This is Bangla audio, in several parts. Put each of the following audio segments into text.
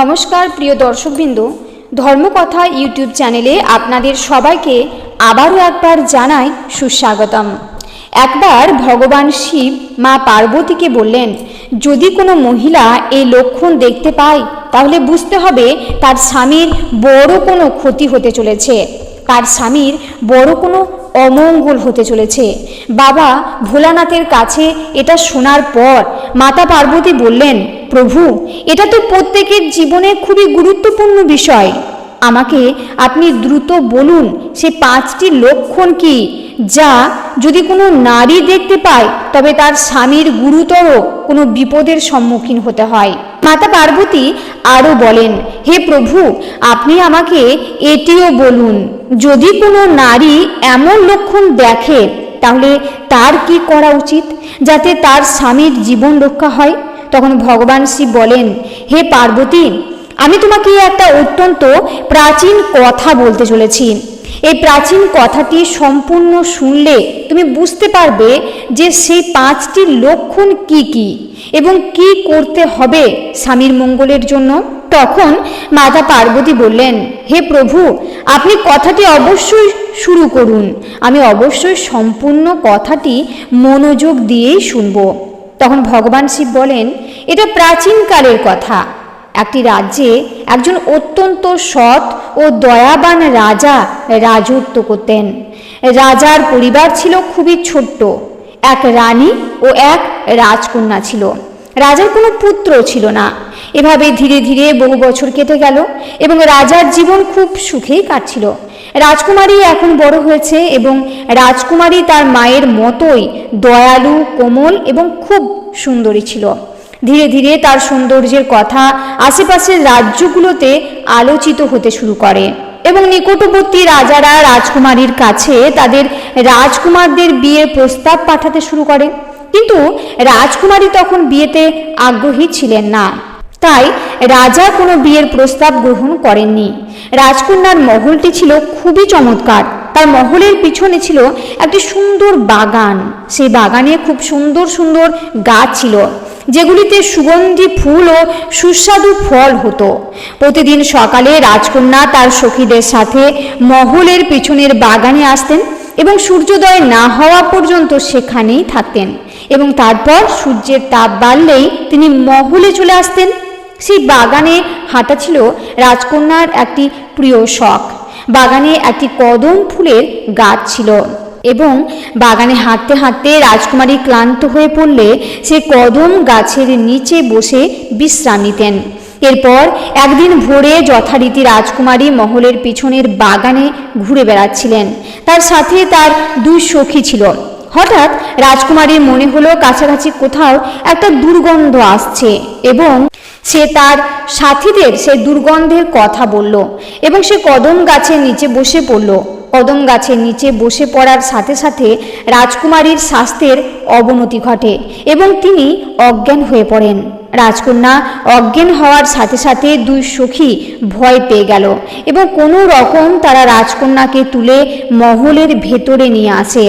নমস্কার, প্রিয় দর্শকবৃন্দ। ধর্মকথা ইউটিউব চ্যানেলে আপনাদের সবাইকে আবারও একবার জানাই সুস্বাগতম। একবার ভগবান শিব মা পার্বতীকে বললেন, যদি কোনো মহিলা এই লক্ষণ দেখতে পায়, তাহলে বুঝতে হবে তার স্বামীর বড় কোনো ক্ষতি হতে চলেছে। তার স্বামীর বড় কোনো অমঙ্গল হতে চলেছে। বাবা ভোলানাথের কাছে এটা শোনার পর মাতা পার্বতী বললেন প্রভু, এটা তো প্রত্যেকের জীবনে খুবই গুরুত্বপূর্ণ বিষয়। আমাকে আপনি দ্রুত বলুন, সে পাঁচটি লক্ষণ কি? যা যদি কোনো নারী দেখতে পায়, তবে তার স্বামীর গুরুতর কোনো বিপদের সম্মুখীন হতে হয়। মাতা পার্বতী আরও বলেন, হে প্রভু, আপনি আমাকে এটিও বলুন, যদি কোনো নারী এমন লক্ষণ দেখে, তাহলে তার কি করা উচিত, যাতে তার স্বামীর জীবন রক্ষা হয়? তখন ভগবান শিব বলেন, হে পার্বতী, আমি তোমাকে একটা অত্যন্ত প্রাচীন কথা বলতে চলেছি। এই প্রাচীন কথাটি সম্পূর্ণ শুনলে তুমি বুঝতে পারবে যে সেই পাঁচটি লক্ষণ কি কি এবং কি করতে হবে স্বামীর মঙ্গলের জন্য। তখন মাতা পার্বতী বললেন, হে প্রভু, আপনি কথাটি অবশ্যই শুরু করুন। আমি অবশ্যই সম্পূর্ণ কথাটি মনোযোগ দিয়েই শুনব। তখন ভগবান শিব বলেন, এটা প্রাচীনকালের কথা। একটি রাজ্যে একজন অত্যন্ত সৎ ও দয়াবান রাজা রাজত্ব করতেন। রাজার পরিবার ছিল খুবই ছোট্ট। এক রানী ও এক রাজকন্যা ছিল। রাজার কোনো পুত্র ছিল না। এভাবে ধীরে ধীরে বহু বছর কেটে গেল এবং রাজার জীবন খুব সুখেই কাটছিল। রাজকুমারী এখন বড় হয়েছে এবং রাজকুমারী তার মায়ের মতোই দয়ালু, কোমল এবং খুব সুন্দরী ছিল। ধীরে ধীরে তার সৌন্দর্যের কথা আশেপাশের রাজ্যগুলোতে আলোচিত হতে শুরু করে এবং নিকটবর্তী রাজারা রাজকুমারীর কাছে তাদের রাজকুমারদের বিয়ের প্রস্তাব পাঠাতে শুরু করে। কিন্তু রাজকুমারী তখন বিয়েতে আগ্রহী ছিলেন না। তাই রাজা কোনো বিয়ের প্রস্তাব গ্রহণ করেননি। রাজকন্যার মহলটি ছিল খুবই চমৎকার। তার মহলের পিছনে ছিল একটি সুন্দর বাগান। সেই বাগানে খুব সুন্দর সুন্দর গাছ ছিল, যেগুলিতে সুগন্ধি ফুল ও সুস্বাদু ফল হতো। প্রতিদিন সকালে রাজকন্যা তার সখীদের সাথে মহলের পিছনের বাগানে আসতেন এবং সূর্যোদয় না হওয়া পর্যন্ত সেখানেই থাকতেন এবং তারপর সূর্যের তাপ বাড়লেই তিনি মহলে চলে আসতেন। সেই বাগানে হাঁটা ছিল রাজকন্যার একটি প্রিয় শখ। বাগানে একটি কদম ফুলের গাছ ছিল এবং বাগানে হাঁটতে হাঁটতে রাজকুমারী ক্লান্ত হয়ে পড়লে সে কদম গাছের নিচে বসে বিশ্রাম নিতেন। এরপর একদিন ভোরে যথারীতি রাজকুমারী মহলের পিছনের বাগানে ঘুরে বেড়াচ্ছিলেন। তার সাথে তার দুই সখী ছিল। হঠাৎ রাজকুমারীর মনে হলো কাছাকাছি কোথাও একটা দুর্গন্ধ আসছে এবং সে তার সাথীদের সে দুর্গন্ধের কথা বলল এবং সে কদম গাছের নিচে বসে পড়ল। কদম গাছের নিচে বসে পড়ার সাথে সাথে রাজকুমারীর স্বাস্থ্যের অবনতি ঘটে এবং তিনি অজ্ঞান হয়ে পড়েন। রাজকন্যা অজ্ঞান হওয়ার সাথে সাথে দুই সখী ভয় পেয়ে গেল এবং কোনো রকম তারা রাজকন্যাকে তুলে মহলের ভেতরে নিয়ে আসে।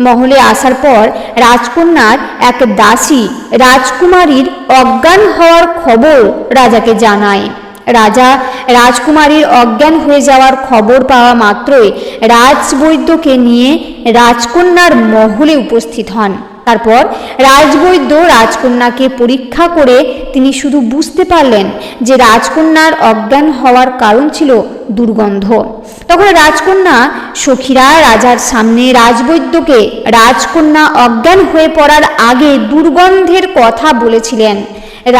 মহলে আসার পর রাজকন্যার এক দাসী রাজকুমারীর অজ্ঞান হওয়ার খবর রাজাকে জানায়। রাজা রাজকুমারীর অজ্ঞান হয়ে যাওয়ার খবর পাওয়া মাত্রই রাজবৈদ্যকে নিয়ে রাজকন্যার মহলে উপস্থিত হন। তারপর রাজবৈদ্য রাজকন্যাকে পরীক্ষা করে তিনি শুধু বুঝতে পারলেন যে রাজকন্যার অজ্ঞান হওয়ার কারণ ছিল দুর্গন্ধ। তখন রাজকন্যা সখীরা রাজার সামনে রাজবৈদ্যকে রাজকন্যা অজ্ঞান হয়ে পড়ার আগে দুর্গন্ধের কথা বলেছিলেন।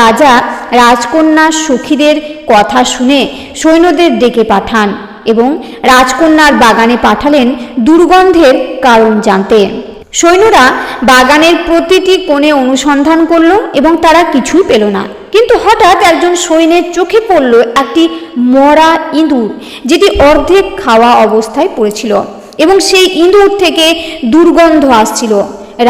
রাজা রাজকন্যা সখীদের কথা শুনে সৈন্যদের ডেকে পাঠান এবং রাজকন্যার বাগানে পাঠালেন দুর্গন্ধের কারণ জানতে। সৈন্যরা বাগানের প্রতিটি কোণে অনুসন্ধান করল এবং তারা কিছুই পেল না। কিন্তু হঠাৎ একজন সৈন্যের চোখে পড়ল একটি মরা ইঁদুর, যেটি অর্ধেক খাওয়া অবস্থায় পড়েছিল এবং সেই ইঁদুর থেকে দুর্গন্ধ আসছিল।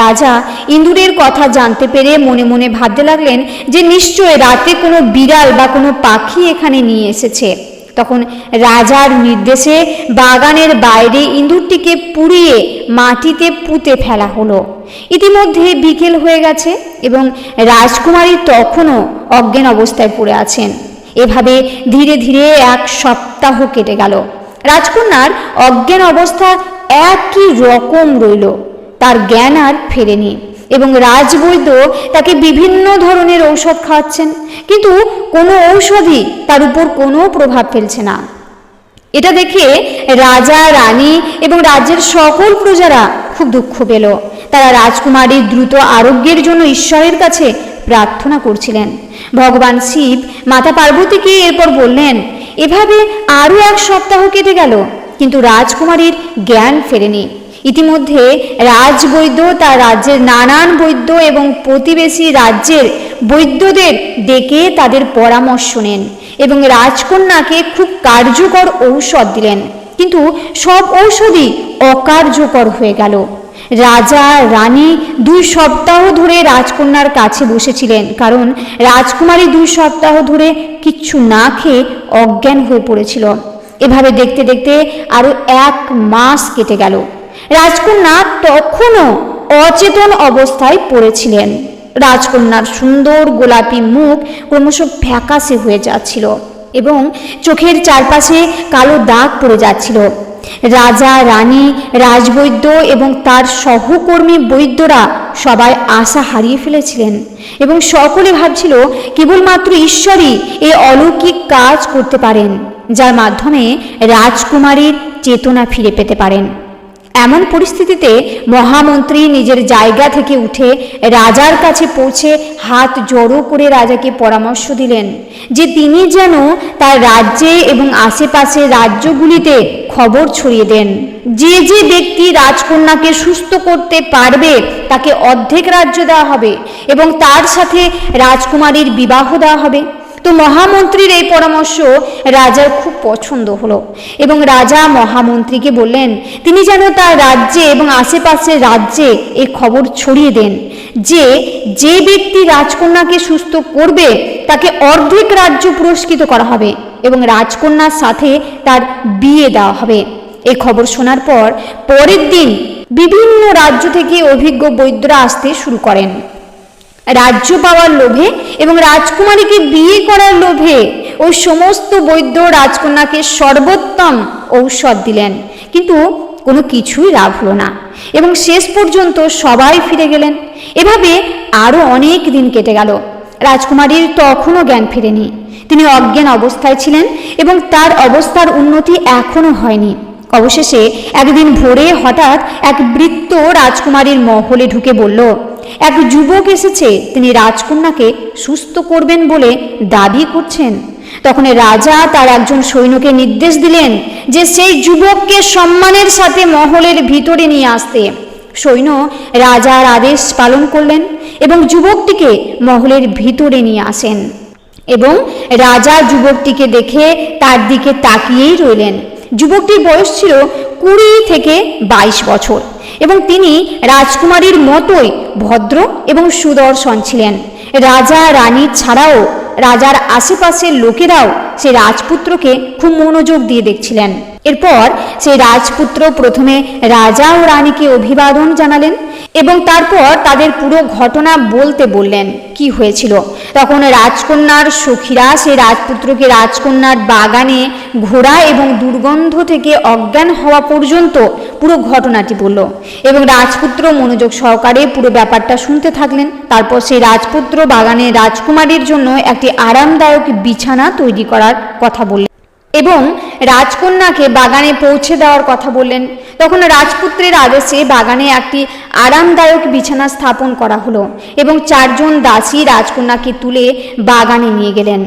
রাজা ইঁদুরের কথা জানতে পেরে মনে মনে ভাবতে লাগলেন যে নিশ্চয় রাতে কোনো বিড়াল বা কোনো পাখি এখানে নিয়ে এসেছে। তখন রাজার নির্দেশে বাগানের বাইরে ইঁদুরটিকে পুড়িয়ে মাটিতে পুঁতে ফেলা হলো। ইতিমধ্যে বিকেল হয়ে গেছে এবং রাজকুমারী তখনও অজ্ঞান অবস্থায় পড়ে আছেন। এভাবে ধীরে ধীরে এক সপ্তাহ কেটে গেল। রাজকন্যার অজ্ঞান অবস্থা একই রকম রইল। তার জ্ঞান আর ফেরেনি। এবং রাজবৈদ্য তাকে বিভিন্ন ধরনের ঔষধ খাওয়াচ্ছেন। কিন্তু কোনো ঔষধই তার উপর কোনো প্রভাব ফেলছে না। এটা দেখে রাজা, রানী এবং রাজ্যের সকল প্রজারা খুব দুঃখ পেল। তারা রাজকুমারীর দ্রুত আরোগ্যের জন্য ঈশ্বরের কাছে প্রার্থনা করছিলেন। ভগবান শিব মাতা পার্বতীকে এরপর বললেন, এভাবে আরও এক সপ্তাহ কেটে গেল, কিন্তু রাজকুমারীর জ্ঞান ফেরেনি। ইতিমধ্যে রাজবৈদ্য তার রাজ্যের নানান বৈদ্য এবং প্রতিবেশী রাজ্যের বৈদ্যদের ডেকে তাদের পরামর্শ নেন এবং রাজকন্যাকে খুব কার্যকর ঔষধ দিলেন। কিন্তু সব ঔষধই অকার্যকর হয়ে গেল। রাজা, রানী দুই সপ্তাহ ধরে রাজকন্যার কাছে বসেছিলেন কারণ রাজকুমারী দুই সপ্তাহ ধরে কিচ্ছু না খেয়ে অজ্ঞান হয়ে পড়েছিল। এভাবে দেখতে দেখতে আরও এক মাস কেটে গেল। রাজকন্যা তখনও অচেতন অবস্থায় পড়েছিলেন। রাজকন্যার সুন্দর গোলাপি মুখ ক্রমশ ফ্যাকাশে হয়ে যাচ্ছিল এবং চোখের চারপাশে কালো দাগ পড়ে যাচ্ছিল। রাজা, রানী, রাজবৈদ্য এবং তার সহকর্মী বৈদ্যরা সবাই আশা হারিয়ে ফেলেছিলেন এবং সকলে ভাবছিল কেবলমাত্র ঈশ্বরই এই অলৌকিক কাজ করতে পারেন, যার মাধ্যমে রাজকুমারীর চেতনা ফিরে পেতে পারেন। এমন পরিস্থিতিতে মহামন্ত্রী নিজের জায়গা থেকে উঠে রাজার কাছে পৌঁছে হাত জড়ো করে রাজাকে পরামর্শ দিলেন যে তিনি যেন তার রাজ্যে এবং আশেপাশে রাজ্যগুলিতে খবর ছড়িয়ে দেন। যে যে ব্যক্তি রাজকন্যাকে সুস্থ করতে পারবে তাকে অর্ধেক রাজ্য দেওয়া হবে এবং তার সাথে রাজকুমারীর বিবাহ দেওয়া হবে। তো মহামন্ত্রীর এই পরামর্শ রাজার খুব পছন্দ হলো এবং রাজা মহামন্ত্রীকে বললেন, তিনি যেন তার রাজ্যে এবং আশেপাশের রাজ্যে এই খবর ছড়িয়ে দেন। যে যে ব্যক্তি রাজকন্যাকে সুস্থ করবে, তাকে অর্ধেক রাজ্য পুরস্কৃত করা হবে এবং রাজকন্যার সাথে তার বিয়ে দেওয়া হবে। এই খবর শোনার পর পরের দিন বিভিন্ন রাজ্য থেকে অভিজ্ঞ বৈদ্যরা আসতে শুরু করেন। রাজ্য পাওয়ার লোভে এবং রাজকুমারীকে বিয়ে করার লোভে ওই সমস্ত বৈদ্য রাজকন্যাকে সর্বোত্তম ঔষধ দিলেন। কিন্তু কোনো কিছুই লাভ হলো না এবং শেষ পর্যন্ত সবাই ফিরে গেলেন। এভাবে আরও অনেক দিন কেটে গেল। রাজকুমারীর তখনও জ্ঞান ফেরেনি। তিনি অজ্ঞান অবস্থায় ছিলেন এবং তার অবস্থার উন্নতি এখনও হয়নি। অবশেষে একদিন ভোরে হঠাৎ এক বৃত্ত রাজকুমারীর মহলে ঢুকে বলল এক যুবক এসেছে। তিনি রাজকন্যাকে সুস্থ করবেন বলে দাবি করছেন। তখন রাজা তার একজন সৈন্যকে নির্দেশ দিলেন যে সেই যুবককে সম্মানের সাথে মহলের ভিতরে নিয়ে আসতে। সৈন্য রাজার আদেশ পালন করলেন এবং যুবকটিকে মহলের ভিতরে নিয়ে আসেন এবং রাজা যুবকটিকে দেখে তার দিকে তাকিয়েই রইলেন। যুবকটির বয়স ছিল কুড়ি থেকে বাইশ বছর। এবং তিনি রাজকুমারীর মতোই ভদ্র এবং সুদর্শন ছিলেন। রাজা রানী ছাড়াও রাজার আশেপাশের লোকেরাও সে রাজপুত্রকে খুব মনোযোগ দিয়ে দেখছিলেন। এরপর সেই রাজপুত্র প্রথমে রাজা ও রানীকে অভিবাদন জানালেন এবং তারপর তাদের পুরো ঘটনা বলতে বললেন, কি হয়েছিল? তখন রাজকন্যার সখীরা সেই রাজপুত্রকে রাজকন্যার বাগানে ঘোড়া এবং দুর্গন্ধ থেকে অজ্ঞান হওয়া পর্যন্ত পুরো ঘটনাটি বলল এবং রাজপুত্র মনোযোগ সহকারে পুরো ব্যাপারটা শুনতে থাকলেন। তারপর সেই রাজপুত্র বাগানে রাজকুমারীর জন্য একটি আরামদায়ক বিছানা তৈরি করার কথা বললেন। এবং রাজকন্যাকে বাগানে পৌঁছে দেওয়ার কথা বললেন। তখন রাজপুত্রের আদেশে বাগানে একটি আরামদায়ক বিছানা স্থাপন করা হলো এবং চারজন দাসী রাজকন্যাকে তুলে বাগানে নিয়ে গেলেন।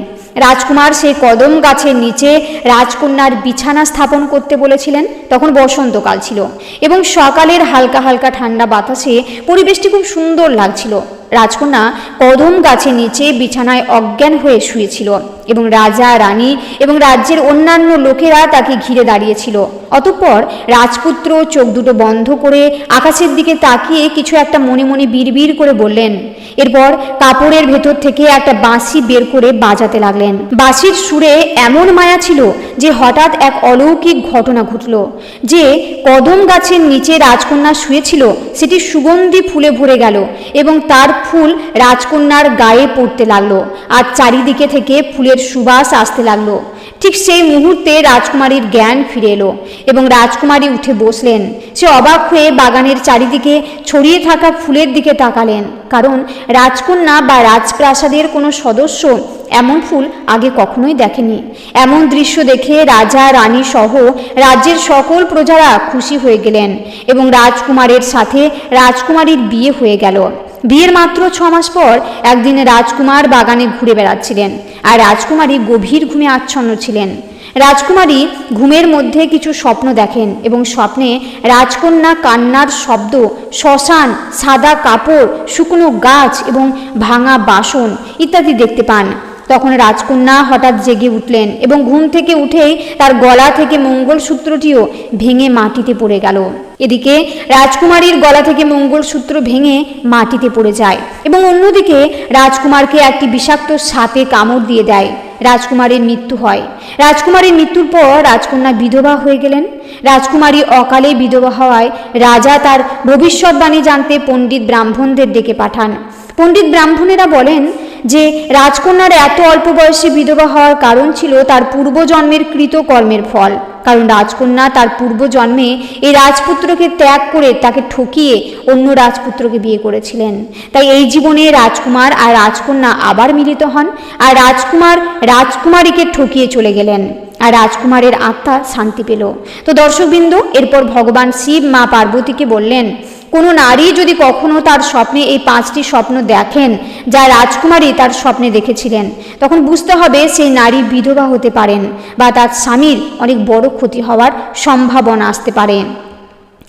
রাজকুমার সেই কদম গাছের নিচে রাজকন্যার বিছানা স্থাপন করতে বলেছিলেন। তখন বসন্তকাল ছিল এবং সকালের হালকা হালকা ঠান্ডা বাতাসে পরিবেশটি খুব সুন্দর লাগছিল। রাজকন্যা কদম গাছের নিচে বিছানায় অজ্ঞান হয়ে শুয়েছিল। এবং রাজা রানী এবং রাজ্যের অন্যান্য লোকেরা তাকে ঘিরে দাঁড়িয়েছিল। অতঃপর রাজপুত্র চোখ দুটো বন্ধ করে আকাশের দিকে তাকিয়ে কিছু একটা মনে মনে বিড়বিড় করে বললেন। এরপর কাপড়ের ভেতর থেকে একটা বাঁশি বের করে বাজাতে লাগলেন। বাঁশির সুরে এমন মায়া ছিল যে হঠাৎ এক অলৌকিক ঘটনা ঘটল। যে কদম গাছের নিচে রাজকন্যা শুয়েছিল, সেটি সুগন্ধি ফুলে ভরে গেল এবং তার ফুল রাজকন্যার গায়ে পড়তে লাগল। আর চারিদিকে থেকে ফুলের ফুলের সুবাস আসতে লাগল। ঠিক সেই মুহূর্তে রাজকুমারীর জ্ঞান ফিরে এলো এবং রাজকুমারী উঠে বসলেন। সে অবাক হয়ে বাগানের চারিদিকে ছড়িয়ে থাকা ফুলের দিকে তাকালেন, কারণ রাজকন্যা বা রাজপ্রাসাদের কোনো সদস্য এমন ফুল আগে কখনোই দেখেনি। এমন দৃশ্য দেখে রাজা, রানী সহ রাজ্যের সকল প্রজারা খুশি হয়ে গেলেন এবং রাজকুমারের সাথে রাজকুমারীর বিয়ে হয়ে গেল। বিয়ের মাত্র ছ মাস পর একদিন রাজকুমার বাগানে ঘুরে বেড়াচ্ছিলেন, আর রাজকুমারী গভীর ঘুমে আচ্ছন্ন ছিলেন। রাজকুমারী ঘুমের মধ্যে কিছু স্বপ্ন দেখেন এবং স্বপ্নে রাজকন্যা কান্নার শব্দ, শ্মশান, সাদা কাপড়, শুকনো গাছ এবং ভাঙা বাসন ইত্যাদি দেখতে পান। তখন রাজকন্যা হঠাৎ জেগে উঠলেন এবং ঘুম থেকে উঠেই তার গলা থেকে মঙ্গলসূত্রটিও ভেঙে মাটিতে পড়ে গেল। এদিকে রাজকুমারীর গলা থেকে মঙ্গলসূত্র ভেঙে মাটিতে পড়ে যায় এবং অন্যদিকে রাজকুমারকে একটি বিষাক্ত সাপে কামড় দিয়ে দেয়। রাজকুমারীর মৃত্যু হয়। রাজকুমারীর মৃত্যুর পর রাজকন্যা বিধবা হয়ে গেলেন। রাজকুমারী অকালে বিধবা হওয়ায় রাজা তার ভবিষ্যৎবাণী জানতে পণ্ডিত ব্রাহ্মণদের ডেকে পাঠান। পণ্ডিত ব্রাহ্মণেরা বলেন যে রাজকন্যার এত অল্প বয়সে বিধবা হওয়ার কারণ ছিল তার পূর্বজন্মের কৃতকর্মের ফল। কারণ রাজকন্যা তার পূর্বজন্মে এই রাজপুত্রকে ত্যাগ করে তাকে ঠকিয়ে অন্য রাজপুত্রকে বিয়ে করেছিলেন। তাই এই জীবনে রাজকুমার আর রাজকন্যা আবার মিলিত হন আর রাজকুমার রাজকুমারীকে ঠকিয়ে চলে গেলেন আর রাজকুমারের আত্মা শান্তি পেল। তো দর্শকবৃন্দ, এরপর ভগবান শিব মা পার্বতীকে বললেন কোনো নারী যদি কখনো তার স্বপ্নে এই পাঁচটি স্বপ্ন দেখেন যা রাজকুমারী তার স্বপ্নে দেখেছিলেন, তখন বুঝতে হবে সেই নারী বিধবা হতে পারেন বা তার স্বামীর অনেক বড় ক্ষতি হওয়ার সম্ভাবনা আসতে পারে।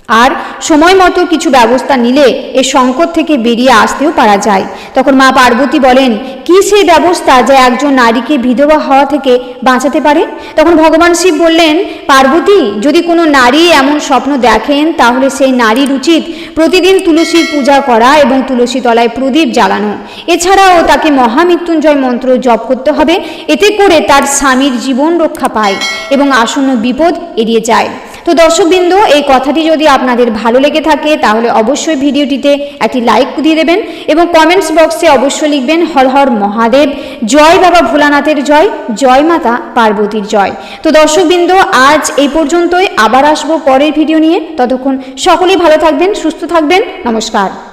আর সময় মতো কিছু ব্যবস্থা নিলে এ সংকট থেকে বেরিয়ে আসতেও পারা যায়। তখন মা পার্বতী বলেন, কি সেই ব্যবস্থা যা একজন নারীকে বিধবা হওয়া থেকে বাঁচাতে পারে? তখন ভগবান শিব বললেন, পার্বতী, যদি কোনো নারী এমন স্বপ্ন দেখেন, তাহলে সেই নারীর উচিত প্রতিদিন তুলসীর পূজা করা এবং তুলসী তলায় প্রদীপ জ্বালানো। এছাড়াও তাকে মহামৃত্যুঞ্জয় মন্ত্র জপ করতে হবে। এতে করে তার স্বামীর জীবন রক্ষা পায় এবং আসন্ন বিপদ এড়িয়ে যায়। তো দর্শকবৃন্দ, এই কথাটি যদি আপনাদের ভালো লেগে থাকে, তাহলে অবশ্যই ভিডিওটিতে একটি লাইক দিয়ে দেবেন এবং কমেন্টস বক্সে অবশ্যই লিখবেন, হর হর মহাদেব, জয় বাবা ভোলানাথের জয় জয় মাতা পার্বতীর জয়। তো দর্শকবৃন্দ, আজ এই পর্যন্তই, আবার আসব পরের ভিডিও নিয়ে। ততক্ষণ সকলেই ভালো থাকবেন, সুস্থ থাকবেন, নমস্কার।